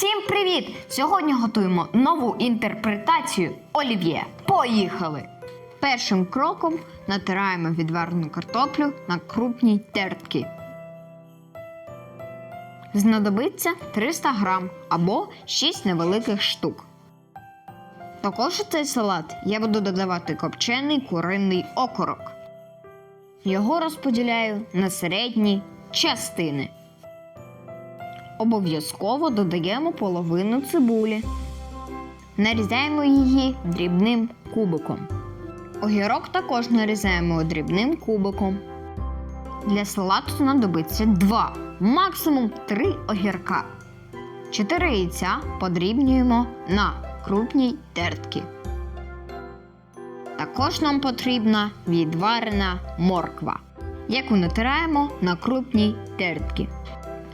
Всім привіт! Сьогодні готуємо нову інтерпретацію олів'є. Поїхали! Першим кроком натираємо відварену картоплю на крупній тертки. Знадобиться 300 грам або 6 невеликих штук. Також у цей салат я буду додавати копчений куриний окорок. Його розподіляю на середні частини. Обов'язково додаємо половину цибулі. Нарізаємо її дрібним кубиком. Огірок також нарізаємо дрібним кубиком. Для салату знадобиться 2, максимум 3 огірка. 4 яйця подрібнюємо на крупній тертки. Також нам потрібна відварена морква, яку натираємо на крупній тертки.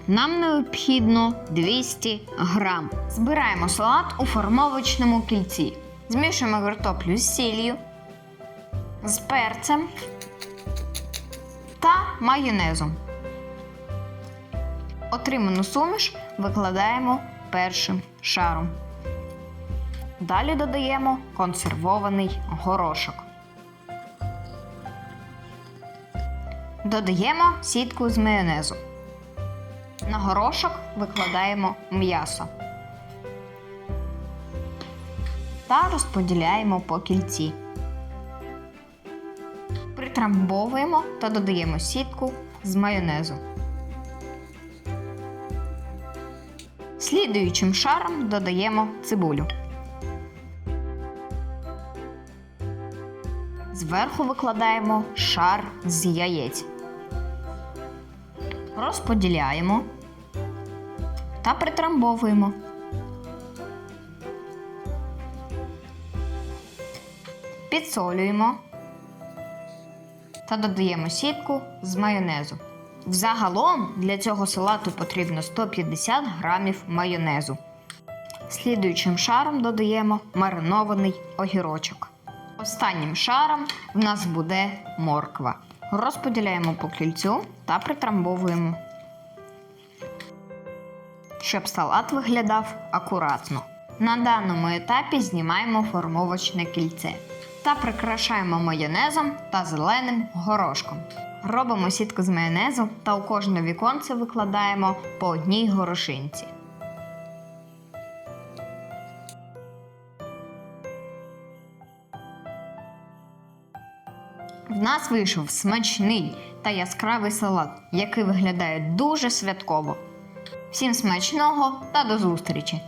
Нам необхідно 200 грам. Збираємо салат у формовочному кільці. Змішуємо картоплю з сіллю, з перцем та майонезом. Отриману суміш викладаємо першим шаром. Далі додаємо консервований горошок. Додаємо сітку з майонезу. На горошок викладаємо м'ясо та розподіляємо по кільці. Притрамбовуємо та додаємо сітку з майонезу. Слідуючим шаром додаємо цибулю. Зверху викладаємо шар з яєць. Розподіляємо та притрамбовуємо. Підсолюємо та додаємо сітку з майонезу. Взагалом для цього салату потрібно 150 грамів майонезу. Слідуючим шаром додаємо маринований огірочок. Останнім шаром в нас буде морква. Розподіляємо по кільцю та притрамбовуємо щоб салат виглядав акуратно. На даному етапі знімаємо формовочне кільце та прикрашаємо майонезом та зеленим горошком. Робимо сітку з майонезу та у кожне віконце викладаємо по одній горошинці. В нас вийшов смачний та яскравий салат, який виглядає дуже святково. Всім смачного та до зустрічі!